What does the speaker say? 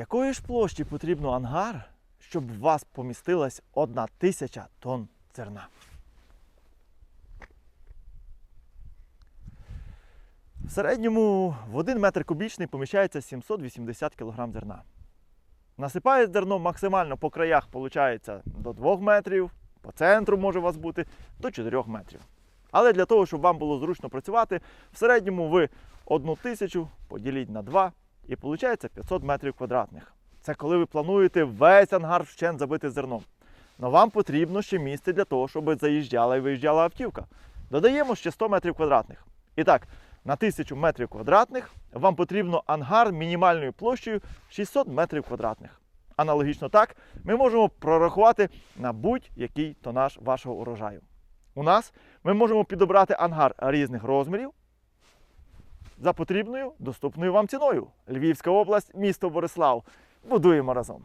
Якої ж площі потрібно ангар, щоб в вас помістилась одна тисяча тонн зерна? В середньому в 1 метр кубічний поміщається 780 кг зерна. Насипає зерно максимально по краях, виходить, до 2 метрів, по центру може у вас бути до 4 метрів. Але для того, щоб вам було зручно працювати, в середньому ви одну тисячу поділіть на 2 і виходить 500 метрів квадратних. Це коли ви плануєте весь ангар вщент забити зерном. Но вам потрібно ще місце для того, щоб заїжджала і виїжджала автівка. Додаємо ще 100 метрів квадратних. І так, на 1000 метрів квадратних вам потрібно ангар мінімальною площею 600 метрів квадратних. Аналогічно так ми можемо прорахувати на будь-який тонаж вашого урожаю. У нас ми можемо підобрати ангар різних розмірів за потрібною доступною вам ціною. Львівська область, місто Борислав. Будуємо разом.